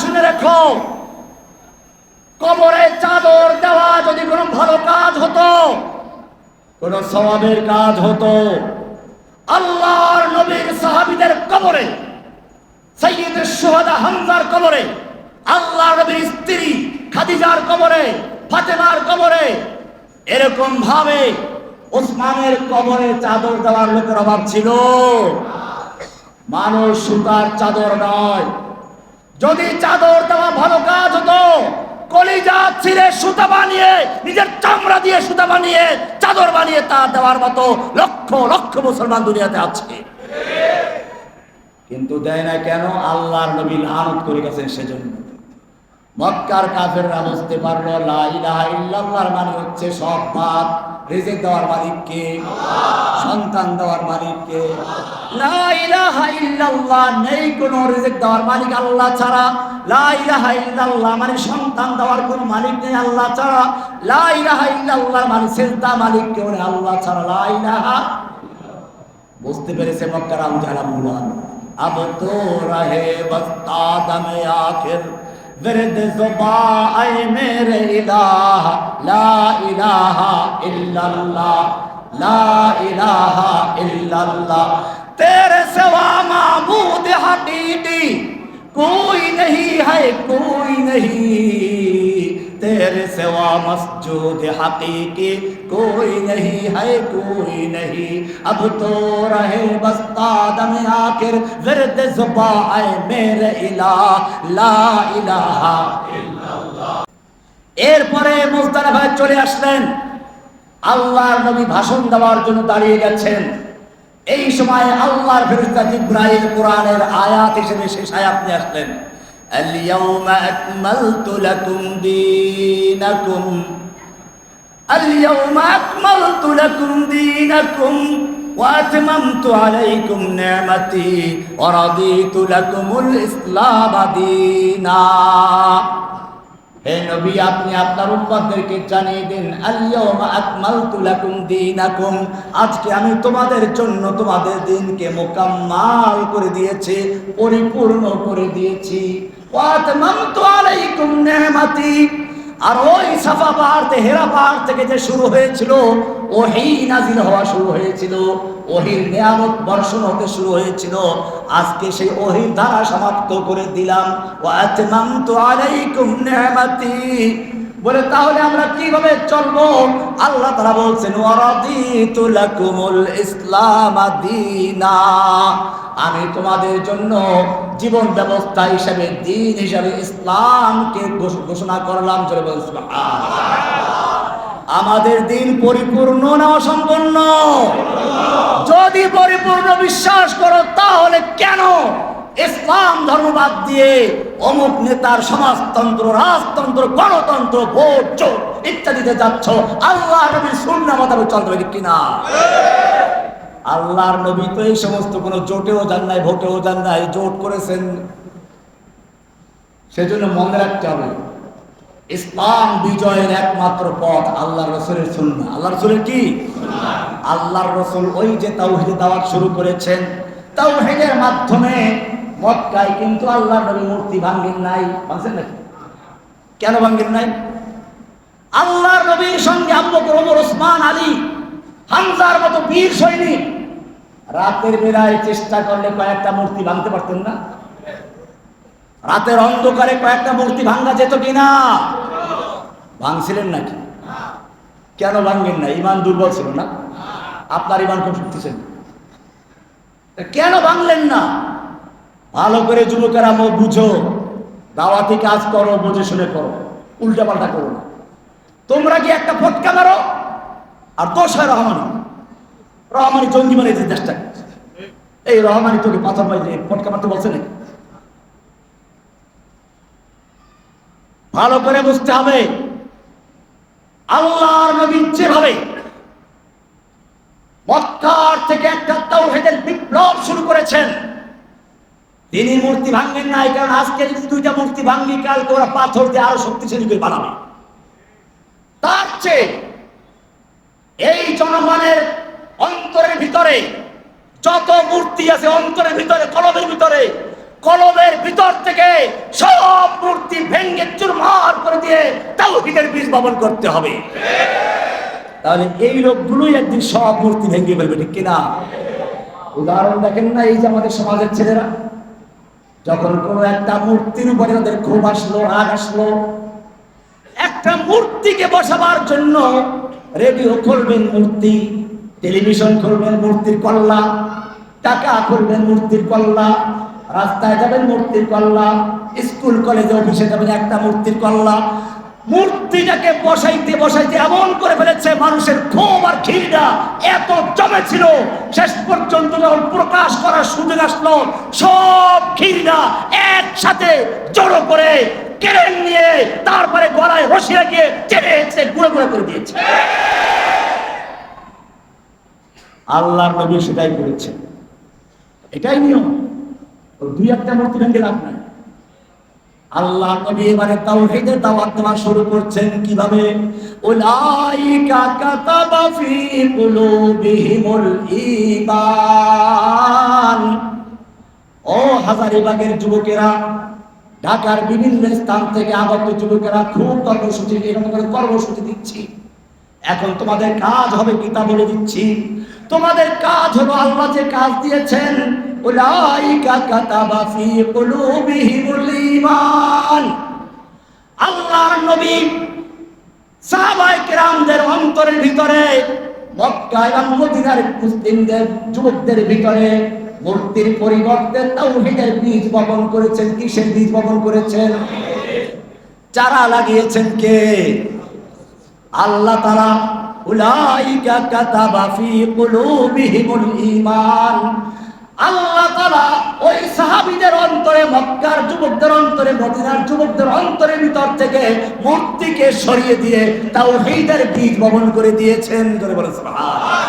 শুনে রেখো। কবরে চাদর দেওয়া যদি কোনো ভালো কাজ হতো, কোন সওয়াবের কাজ হতো, আল্লাহর নবীর সাহাবীদের কবরে সৈয়দের সোহাদা হামজার কবরে আল্লাহ নবীর স্ত্রী খাদিজার কবরে, ফাতেমার কবরে, এরকম ভাবে ওসমানের কবরে চাদর দেওয়ার লোকের অভাব ছিল। মানুষ সুতার চাদর নয় যদি চাদর দেওয়া ভালো কাজ হতো, কলিজা ছিঁড়ে সুতা বানিয়ে, নিজের চামড়া দিয়ে সুতা বানিয়ে, চাদর বানিয়ে তা দেওয়ার মতো লক্ষ লক্ষ মুসলমান দুনিয়াতে আছে। কিন্তু দেয় না কেন? আল্লাহর নবী লানত করে গেছেন সেজন্য। মক্কার কাফেররা বুঝতে পারল, লা ইল্লাল্লাহর মানে হচ্ছে সব পাপ রেজেক দেওয়ার মালিককে, সন্তান দেওয়ার মালিককে। নেই কোন রেজেক দেওয়ার মালিক আল্লাহ ছাড়া। লাইলাহা ইল্লাল্লাহ মানে সন্তান দেওয়ার কোন মালিক নেই আল্লাহ ছাড়া। লাইলাহা ইল্লাল্লাহ মানে সেজদা মালিক কেউ নেই আল্লাহ ছাড়া। লাইলাহা বুঝতে পেরেছে মক্কার আম জালাম গুলান আব তো রহে দামে আখের। ورد زباں اے میرے الہ لا الہ الا اللہ لا الہ الا اللہ تیرے سوا معبود حقیقی کوئی نہیں ہے کوئی نہیں तेरे सिवा मस्जूद हकीकी कोई नहीं है कोई नहीं अब तो रहे बस तादम आखिर विरद जुबा ऐ मेरे इलाह ला इलाहा এরপরে মুজদালিফায় চলে আসলেন আল্লাহর নবী ভাষণ দেওয়ার জন্য দাঁড়িয়ে গেছেন এই সময় আল্লাহর ফেরেশতা জিব্রাইল কোরআনের আয়াত হিসেবে শেষ আয়াত নিয়ে আসলেন اليوم أكملت لكم دينكم اليوم أكملت لكم دينكم وأتممت عليكم نعمتي ورضيت لكم الإسلام دينا হে নবী আপনি আপনার উম্মতদেরকে জানিয়ে দিন আলিয়াউমা আকমালতু লাকুম দীনাকুম আজকে আমি তোমাদের জন্য তোমাদের দিনকে মোকাম্মাল করে দিয়েছি পরিপূর্ণ করে দিয়েছি আর ওই সাফা পাহাড় হেরা পাহাড় থেকে যে শুরু হয়েছিল, ওহি হওয়া শুরু হয়েছিল। ওহির নিয়ামত বর্ষণ হতে শুরু হয়েছিল। আজকে সেই ওহির ধারা সমাপ্ত করে দিলাম। বলে, তাহলে আমরা কীভাবে চলবো? আল্লাহ তারা বলছেন ইসলাম আমি তোমাদের জন্য জীবন ব্যবস্থা হিসাবে, দিন হিসাবে ইসলামকে ঘোষণা করলাম। চলে বলুন আমাদের দিন পরিপূর্ণ না অসম্পূর্ণ? যদি পরিপূর্ণ বিশ্বাস করো, তাহলে কেন ইসলাম ধর্মবাদ দিয়ে অমুক নেতার সমাজতন্ত্র, রাজতন্ত্র, গণতন্ত্র, ভোট চোট ইত্যাদিতে যাচ্ছ আল্লাহ নবীর শূন্য চলতে হবে কিনা? আল্লাহর নবী তো এই সমস্ত কোনো জোটেও যান নাই, ভোটেও যান নাই, জোট করেছেন। সেজন্য মনে রাখতে হবে, ইসলাম বিজয়ের একমাত্র পথ আল্লাহ রসুলের সুন্না আল্লাহ রসুলের কি? আল্লাহর রসুল ওই যে তাওহিদে দাওয়াত শুরু করেছেন। তাওহিদের মাধ্যমে মক্কায় কিন্তু আল্লাহ নবী মূর্তি ভাঙ্গেন নাই। ভাঙছেন নাকি? কেন ভাঙ্গেন নাই? আল্লাহর নবীর সঙ্গে আবু বকর, ওমর, ওসমান, আলী হামজার মতো বীর সৈনিক। রাতের বেলায় চেষ্টা করলে কয়েকটা মূর্তি ভাঙতে পারতেন না। রাতের অন্ধকারে কয়েকটা মূর্তি ভাঙা যেত কিনা? ভাঙছিলেন নাকি? কেন ভাঙবেন না? ইমান দুর্বল ছিল না? আপনার ইমান খুব শক্তিশালী। কেন ভাঙলেন না? ভালো করে যুবকেরা মো বুঝো। দাওয়াতি কাজ করো, বুঝে শুনে করো। উল্টা পাল্টা করো না। তোমরা কি একটা ফটকা মারো? আর দোষ হয় রহমানি। রহমানি জঙ্গি চেষ্টা করছে এই রহমানি তোকে পাথর মারি ফটকা মারতে বলছে নাকি? ভালো করে বুঝতে হবে। আল্লাহর নবী যেভাবে মক্কার থেকে একটা তাওহীদের বিপ্লব শুরু করেছেন, তিনি মূর্তি ভাঙবেন নাই, কারণ আজকে যদি দুইটা মূর্তি ভাঙলি কালকে ওরা পাথর দিয়ে আরও শক্তিশালী করে বানাবে। তার চেয়ে এই জনগণের অন্তরের ভিতরে যত মূর্তি আছে অন্তরের ভিতরে, কলমের ভিতরে কলবের ভিতর থেকে সব মূর্তি ভেঙ্গে চুরমার করে দিয়ে তাও তাওহীদের বীজ বপন করতে হবে। তাহলে এই লোকগুলোই একদিন সব মূর্তি ভেঙে ফেলবে, ঠিক কিনা? উদাহরণ দেখেন না এই যে আমাদের সমাজের ছেলেরা। যখন কোনো একটা মূর্তির উপরে তাদের ক্ষোভ আসলো, রাগ আসলো, একটা মূর্তিকে বসাবার জন্য রেডিও খুলবেন মূর্তি, টেলিভিশন খুলবেন মূর্তির কল্লা, টাকা খুলবেন মূর্তির কল্লা, রাস্তায় যাবেন মূর্তির কল্লা, স্কুল, কলেজে, অফিসে যাবেন একটা মূর্তির কল্লা। মূর্তিটাকে বসাইতে বসাইতে এমন করে ফেলেছে মানুষের ক্ষোভ আর ঘৃণা। এত জমে ছিল শেষ পর্যন্ত যখন প্রকাশ করার সুযোগ আসলো, সব ঘৃণা একসাথে জড়ো করে কেড়ে নিয়ে তারপরে গলায় রশি রেখে চেড়ে চেড়ে গুঁড়ো গুঁড়ো করে দিয়েছে। আল্লাহ নবী সেটাই করেছে এটাই নিয়ম। দুই একটা মূর্তি ভেঙে লাভ নাই। আল্লাহ নবী এবারে তাওহীদের দাওয়াত দেওয়া শুরু করছেন কীভাবে? উলাইকা কাতাবা ফি কুলুবিহিমুল ঈমান। ও হাজারিবাগের যুবকেরা ঢাকার বিভিন্ন স্থান থেকে আগত যুবকেরা খুব কর্মসূচি, এরকম করে কর্মসূচি দিচ্ছি। এখন তোমাদের কাজ হবে কিতাব বলে দিচ্ছি। তোমাদের কাজ হলো আল্লাহ যে কাজ দিয়েছেন আল্লাহর নবী সাহাবায়ে কেরামদের অন্তরের ভিতরে মক্কা এবং মদিনার মুসলিমদের, যুবকদের ভিতরে মূর্তির পরিবর্তে তাওহীদের বীজ বপন করেছেন, কিসের বীজ বপন করেছেন? চারা লাগিয়েছেন কে? আল্লাহ তারা উলাইকা কাতাবা ফি কুলুবিহিমুল ঈমান। আল্লাহ তারা ওই সাহাবীদের অন্তরে, মক্কার যুবকদের অন্তরে, মদিনার যুবকদের অন্তরের ভিতর থেকে মূর্তিকে সরিয়ে দিয়ে তাওহীদের বীজ বপন করে দিয়েছেন। করে বলে সুবহানাল্লাহ।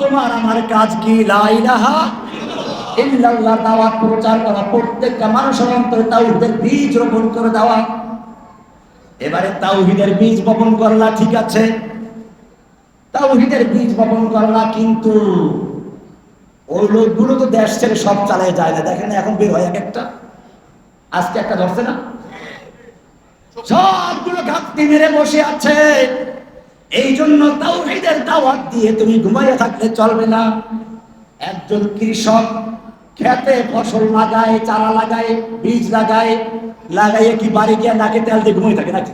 তোমার আমার কাজ কি? লা ইলাহা ইল্লাল্লাহ দাওয়াত প্রচার করা, প্রত্যেকটা মানুষের অন্তরে তাওহীদের বীজ রোপণ করে দেওয়া। এবারে তাওহীদের বীজ বপন করলা, ঠিক আছে। তাওহীদের বীজ বপন করলা, কিন্তু ওই লোকগুলো তো দেশ ছেড়ে সব চালায় যায় না। দেখেন এখন বের হয় এক একটা। আজকে একটা ধরছে না? সবগুলো ঘাপটি মেরে বসে আছে। এই জন্য তাওহীদের দাওয়াত দিয়ে তুমি ঘুমাইয়া থাকলে চলবে না। একজন কৃষক খেতে ফসল লাগায় চারা লাগায় বীজ লাগায় লাগাইয়ে কি বাড়ি গিয়ে নাকে তেল দিয়ে ঘুমিয়ে থাকে নাকি?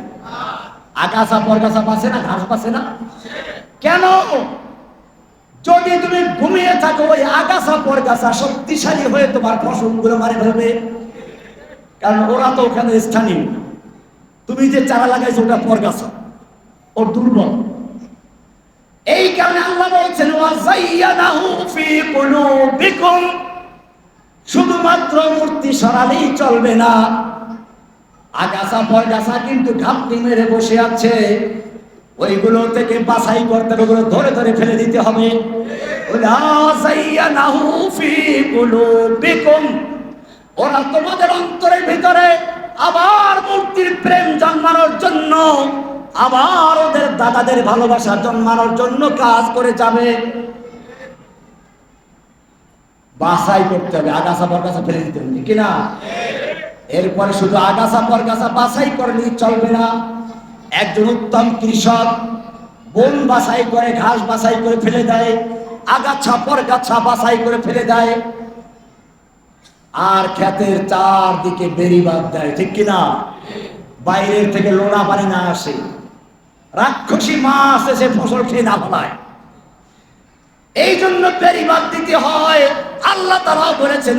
আগাছা পরগাছা পাশে না, ঘাস পাশে না? কেন? যদি তুমি ঘুমিয়ে থাকো, ওই আগাছা পরগাছা শক্তিশালী হয়ে তোমার ফসলগুলো মারে ফেলবে। কারণ ওরা তো ওখানে স্থানীয়। তুমি যে চারা লাগাইছো, ওটা পরগাছা। ও দুর্বল। এই কারণে আল্লাহ বলছেন ওয়াজাইয়ানাহু ফি কুলুবিকুম। শুধুমাত্র মূর্তি সরালেই চলবে না। আগাছা পয়গাছা কিন্তু ঘাপটি মেরে বসে আছে। ওইগুলো থেকে বাছাই করতে ওগুলো ধরে ধরে ফেলে দিতে হবে। ওরা তোমাদের অন্তরের ভিতরে আবার মূর্তির প্রেম জন্মানোর জন্য, আবার ওদের দাদাদের ভালোবাসা জন্মানোর জন্য কাজ করে যাবে। বাসাই করতে হবে, আগাছা পরগাছা ফেলে দিতে হবে কিনা? এরপরে শুধু আগাছা পরগাছা বাছাই করলেই চলবে না। একজন উত্তম কৃষক বন বাছাই করে, ঘাস বাছাই করে ফেলে দেয়, আগাছা পরগাছা বাছাই করে ফেলে দেয়, আর ক্ষেতের চারদিকে বেরিবাদ দেয়, ঠিক কিনা? বাইরের থেকে লোনা পানি না আসে। রাক্ষসী মাছ এসে ফসল খেয়ে না ফলায়। জন্য দিতে হয়। আল্লাহ তারা বলেছেন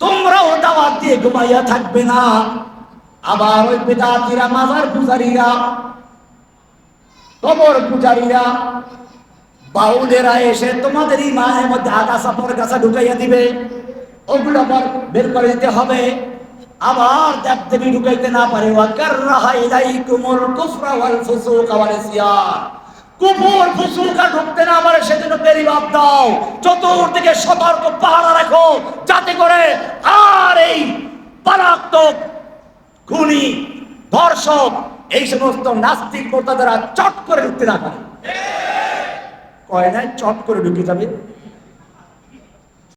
তোমরাও দাওয়াত দিয়ে ঘুমাইয়া থাকবে না। আবার ওই মাজার পূজারীরা, কবর পূজারীরা, বাউলেরা এসে তোমাদের ইমানের মধ্যে আগাছা পরগাছা ঢুকাইয়া দিবে। ওগুলো বের করে দিতে হবে। আবার দেব দেবী ঢুকাইতে না পারে। ওয়াল ফুসুকা ঢুকতে না পারে, সেজন্য বেরিবাদ দাও। চতুর্দিকে সতর্ক পাহারা রাখো, যাতে করে আর এই মারাত্মক খুনি, ধর্ষক, এই সমস্ত নাস্তিক মোর্তাদারা চট করে ঢুকতে না পারে। কয় নাই? চট করে ঢুকে যাবে।